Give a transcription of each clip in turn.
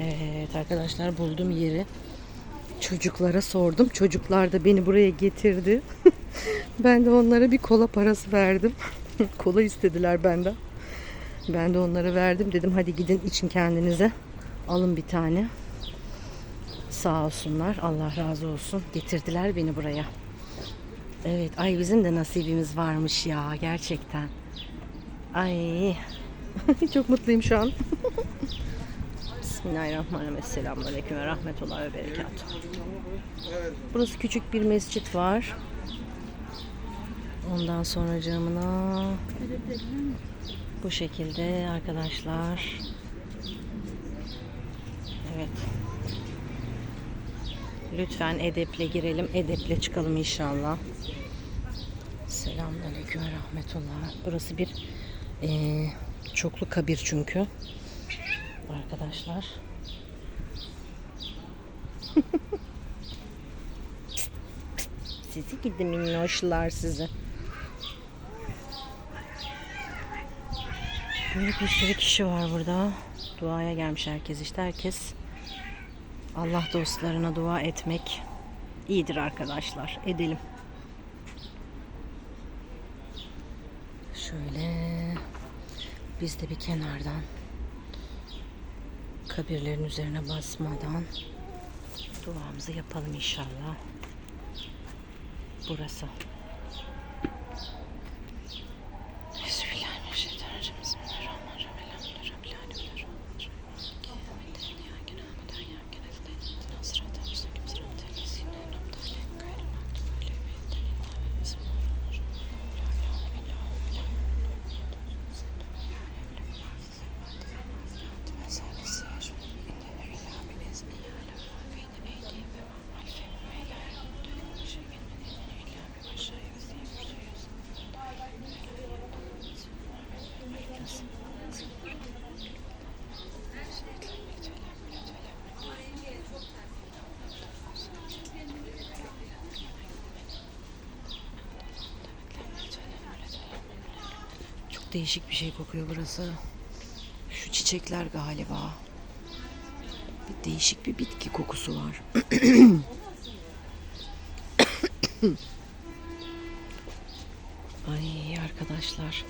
Evet arkadaşlar buldum yeri. Çocuklara sordum. Çocuklar da beni buraya getirdi. ben de onlara bir kola parası verdim. kola istediler benden. Ben de onlara verdim. Dedim hadi gidin için kendinize. Alın bir tane. Sağ olsunlar. Allah razı olsun. Getirdiler beni buraya. Evet. Ay bizim de nasibimiz varmış ya. Gerçekten. Ay. Çok mutluyum şu an. Bismillahirrahmanirrahim. Selamünaleyküm ve rahmetullah ve berekatuhu. Burası küçük bir mescit var. Ondan sonra camına bu şekilde arkadaşlar. Evet. Lütfen edeple girelim. Edeple çıkalım inşallah. Selamünaleyküm ve rahmetullah. Burası bir eee, çoklu kabir çünkü. Arkadaşlar. sizi gidi minnoşlar sizi. Böyle bir sürü kişi var burada. Duaya gelmiş herkes işte. Herkes Allah dostlarına dua etmek iyidir arkadaşlar. Edelim. Şöyle biz de bir kenardan kabirlerin üzerine basmadan duamızı yapalım inşallah. Burası. Değişik bir şey kokuyor burası. Şu çiçekler galiba. Bir değişik bir bitki kokusu var. Ay arkadaşlar.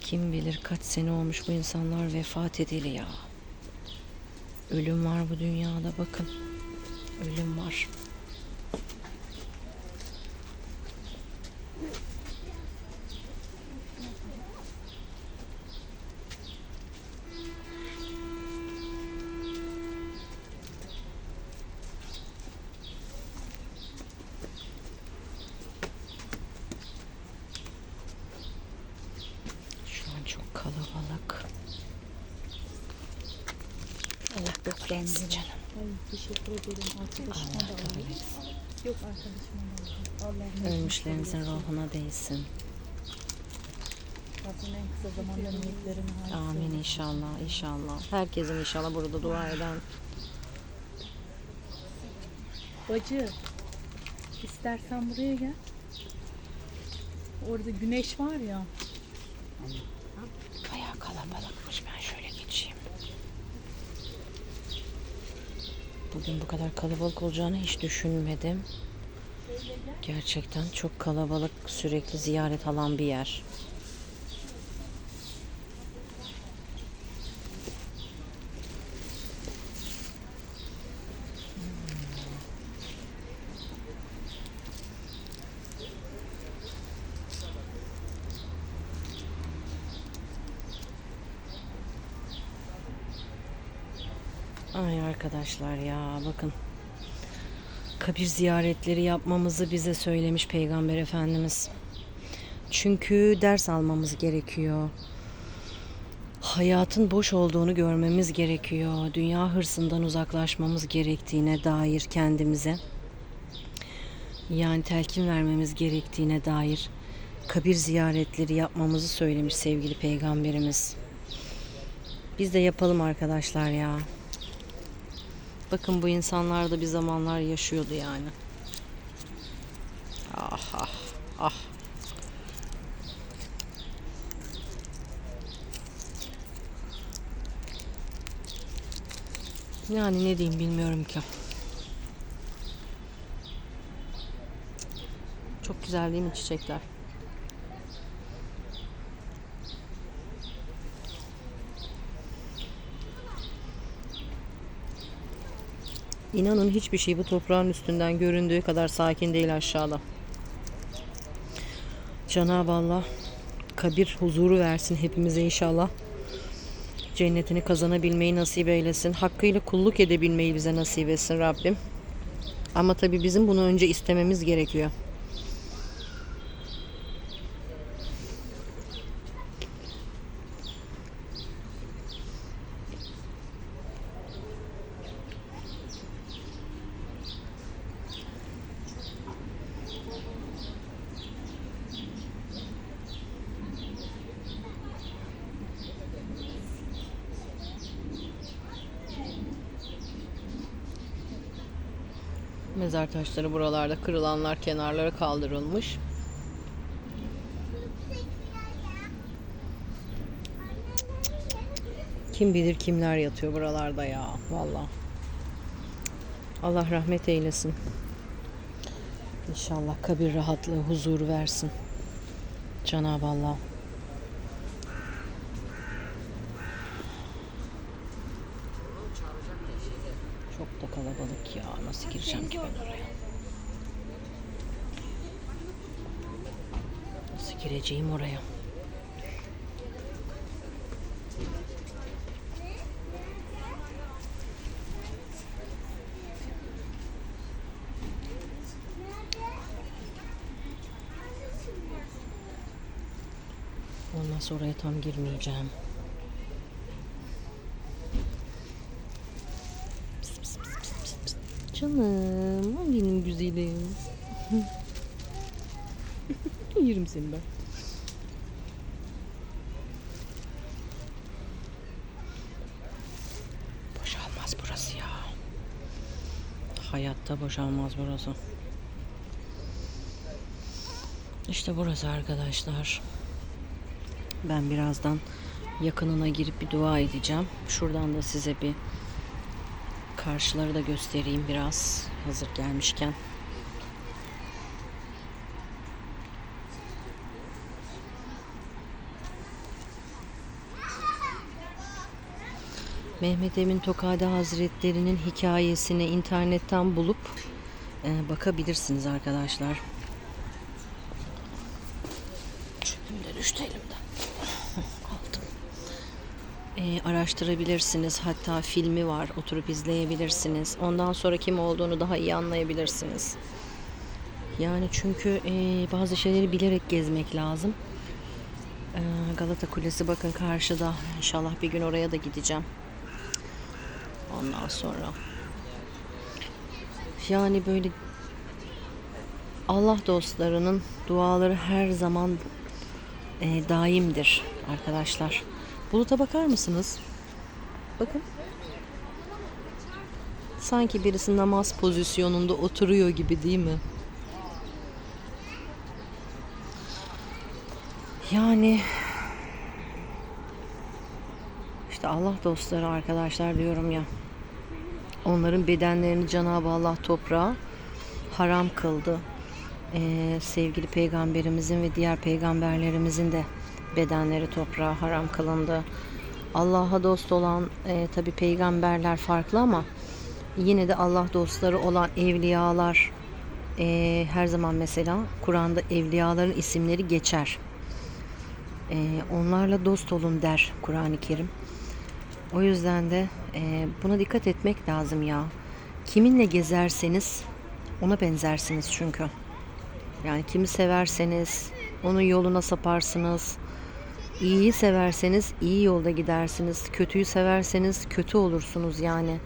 Kim bilir kaç sene olmuş bu insanlar vefat edeli ya. Ölüm var bu dünyada bakın. Ölüm var. Şu an çok kalabalık. Bekletsin canım. Ay teşekkür ederim arkadaşıma da alayım. Yok arkadaşıma da alayım. Ölmüşlerimizin ruhuna değsin. Rabbim en kısa zamanda niyetlerini hayırlı Amin inşallah inşallah. Herkesin inşallah burada dua eden. Bacı istersen buraya gel. Orada güneş var ya. Bayağı kalabalıkmış. Ben şöyle geçeyim. Bugün bu kadar kalabalık olacağını hiç düşünmedim. Gerçekten çok kalabalık, sürekli ziyaret alan bir yer. Ay arkadaşlar ya bakın. Kabir ziyaretleri yapmamızı bize söylemiş Peygamber Efendimiz. Çünkü ders almamız gerekiyor. Hayatın boş olduğunu görmemiz gerekiyor. Dünya hırsından uzaklaşmamız gerektiğine dair kendimize. Yani telkin vermemiz gerektiğine dair kabir ziyaretleri yapmamızı söylemiş sevgili peygamberimiz. Biz de yapalım arkadaşlar ya. Bakın bu insanlar da bir zamanlar yaşıyordu yani. Ah ah ah. Yani ne diyeyim bilmiyorum ki. Çok güzel değil mi çiçekler? İnanın hiçbir şey bu toprağın üstünden göründüğü kadar sakin değil aşağıda. Cenab-ı Allah kabir huzuru versin hepimize inşallah. Cennetini kazanabilmeyi nasip eylesin. Hakkıyla kulluk edebilmeyi bize nasip etsin Rabbim. Ama tabii bizim bunu önce istememiz gerekiyor. Mezar taşları buralarda kırılanlar kenarlara kaldırılmış. Kim bilir kimler yatıyor buralarda ya valla. Allah rahmet eylesin. İnşallah kabir rahatlığı, huzur versin. Cenab-ı Allah. Çok da kalabalık ya. Nasıl gireceğim ki ben oraya? Nasıl gireceğim oraya? Ondan sonra tam girmeyeceğim. Canım, o benim güzelim. Yerim seni ben. Boşalmaz burası ya. Hayatta boşalmaz burası. İşte burası arkadaşlar. Ben birazdan yakınına girip bir dua edeceğim. Şuradan da size bir karşıları da göstereyim biraz hazır gelmişken. Mehmet Emin Tokade Hazretleri'nin hikayesini internetten bulup e, bakabilirsiniz arkadaşlar. Çöpüm de düştü elimden. E, araştırabilirsiniz. Hatta filmi var. Oturup izleyebilirsiniz. Ondan sonra kim olduğunu daha iyi anlayabilirsiniz. Yani çünkü e, bazı şeyleri bilerek gezmek lazım. E, Galata Kulesi bakın karşıda. İnşallah bir gün oraya da gideceğim. Ondan sonra. Yani böyle Allah dostlarının duaları her zaman e, daimdir arkadaşlar. Buluta bakar mısınız? Bakın. Sanki birisi namaz pozisyonunda oturuyor gibi değil mi? Yani işte Allah dostları arkadaşlar diyorum ya. Onların bedenlerini Cenab-ı Allah toprağa haram kıldı. Ee, sevgili peygamberimizin ve diğer peygamberlerimizin de bedenleri toprağa haram kılındı. Allah'a dost olan e, tabi peygamberler farklı ama yine de Allah dostları olan evliyalar e, her zaman mesela Kur'an'da evliyaların isimleri geçer. E, onlarla dost olun der Kur'an-ı Kerim. O yüzden de e, buna dikkat etmek lazım ya. Kiminle gezerseniz ona benzersiniz çünkü. Yani kimi severseniz onun yoluna saparsınız. İyiyi severseniz iyi yolda gidersiniz. Kötüyü severseniz kötü olursunuz yani.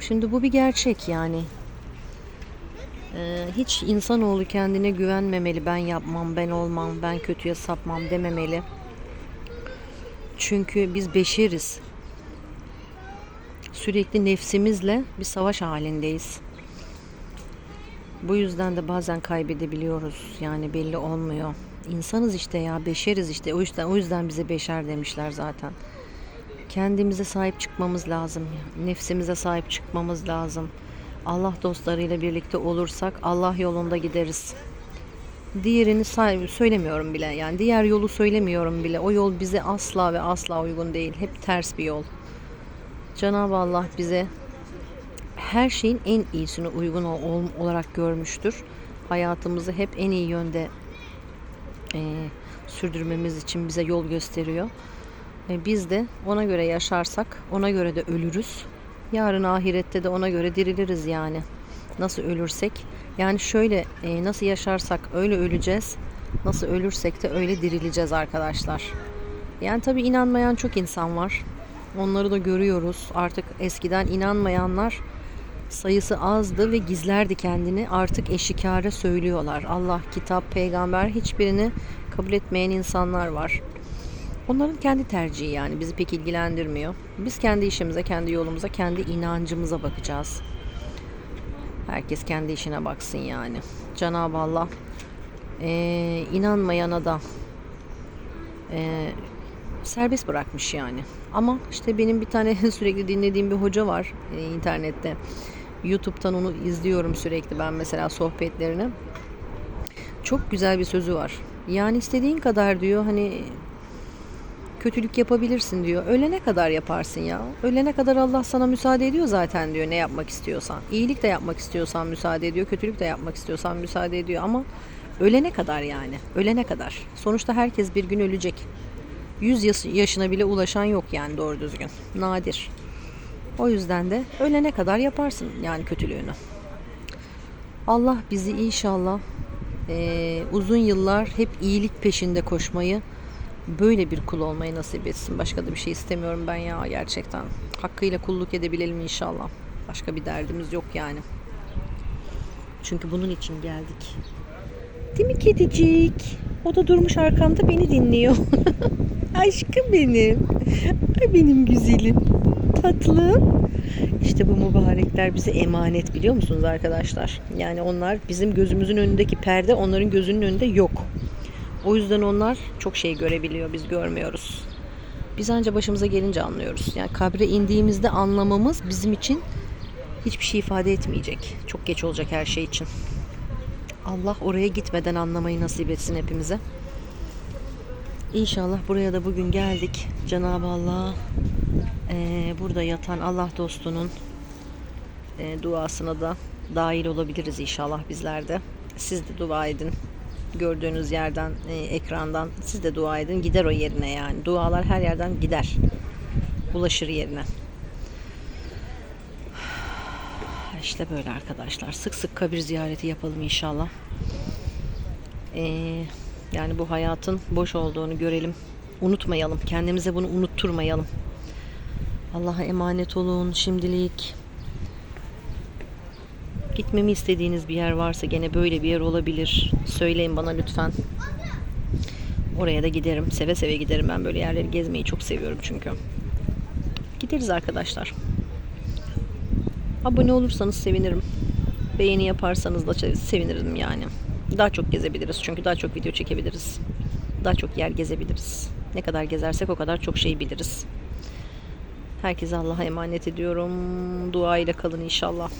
Şimdi bu bir gerçek yani. Ee, hiç insanoğlu kendine güvenmemeli. Ben yapmam, ben olmam, ben kötüye sapmam dememeli. Çünkü biz beşeriz. Sürekli nefsimizle bir savaş halindeyiz. Bu yüzden de bazen kaybedebiliyoruz. Yani belli olmuyor. İnsanız işte ya, beşeriz işte. O yüzden o yüzden bize beşer demişler zaten. kendimize sahip çıkmamız lazım. Nefsimize sahip çıkmamız lazım. Allah dostlarıyla birlikte olursak Allah yolunda gideriz. Diğerini say- söylemiyorum bile. Yani diğer yolu söylemiyorum bile. O yol bize asla ve asla uygun değil. Hep ters bir yol. Cenab-ı Allah bize her şeyin en iyisini uygun ol- olarak görmüştür. Hayatımızı hep en iyi yönde e, sürdürmemiz için bize yol gösteriyor. E, biz de ona göre yaşarsak ona göre de ölürüz. Yarın ahirette de ona göre diriliriz yani. Nasıl ölürsek yani şöyle e, nasıl yaşarsak öyle öleceğiz. Nasıl ölürsek de öyle dirileceğiz arkadaşlar. Yani tabii inanmayan çok insan var. Onları da görüyoruz. Artık eskiden inanmayanlar sayısı azdı ve gizlerdi kendini. Artık eşikare söylüyorlar. Allah, kitap, peygamber hiçbirini kabul etmeyen insanlar var. Onların kendi tercihi yani bizi pek ilgilendirmiyor. Biz kendi işimize, kendi yolumuza, kendi inancımıza bakacağız. Herkes kendi işine baksın yani. Cenab-ı Allah eee, inanmayana da eee, serbest bırakmış yani. Ama işte benim bir tane sürekli dinlediğim bir hoca var e, internette. YouTube'dan onu izliyorum sürekli ben mesela sohbetlerini. Çok güzel bir sözü var. Yani istediğin kadar diyor hani kötülük yapabilirsin diyor. Ölene kadar yaparsın ya. Ölene kadar Allah sana müsaade ediyor zaten diyor ne yapmak istiyorsan. İyilik de yapmak istiyorsan müsaade ediyor. Kötülük de yapmak istiyorsan müsaade ediyor ama ölene kadar yani. Ölene kadar. Sonuçta herkes bir gün ölecek. 100 yaş- yaşına bile ulaşan yok yani doğru düzgün. Nadir. O yüzden de ölene kadar yaparsın yani kötülüğünü. Allah bizi inşallah eee, uzun yıllar hep iyilik peşinde koşmayı böyle bir kul olmayı nasip etsin. Başka da bir şey istemiyorum ben ya gerçekten. Hakkıyla kulluk edebilelim inşallah. Başka bir derdimiz yok yani. Çünkü bunun için geldik. Değil mi kedicik? O da durmuş arkamda beni dinliyor. Aşkım benim. Ay benim güzelim. Tatlım. İşte bu mübarekler bize emanet biliyor musunuz arkadaşlar? Yani onlar bizim gözümüzün önündeki perde onların gözünün önünde yok. O yüzden onlar çok şey görebiliyor biz görmüyoruz. Biz anca başımıza gelince anlıyoruz. Yani kabre indiğimizde anlamamız bizim için hiçbir şey ifade etmeyecek. Çok geç olacak her şey için. Allah oraya gitmeden anlamayı nasip etsin hepimize. İnşallah buraya da bugün geldik. Cenab-ı Allah eee, burada yatan Allah dostunun eee, duasına da dahil olabiliriz inşallah bizler de. Siz de dua edin. Gördüğünüz yerden, eee, ekrandan siz de dua edin. Gider o yerine yani. Dualar her yerden gider. Ulaşır yerine. İşte böyle arkadaşlar. Sık sık kabir ziyareti yapalım inşallah. Ee, yani bu hayatın boş olduğunu görelim. Unutmayalım. Kendimize bunu unutturmayalım. Allah'a emanet olun şimdilik. Gitmemi istediğiniz bir yer varsa gene böyle bir yer olabilir. Söyleyin bana lütfen. Oraya da giderim. Seve seve giderim. Ben böyle yerleri gezmeyi çok seviyorum çünkü. Gideriz arkadaşlar. Abone olursanız sevinirim. Beğeni yaparsanız da sevinirim yani. Daha çok gezebiliriz çünkü daha çok video çekebiliriz. Daha çok yer gezebiliriz. Ne kadar gezersek o kadar çok şey biliriz. Herkese Allah'a emanet ediyorum. Dua ile kalın inşallah.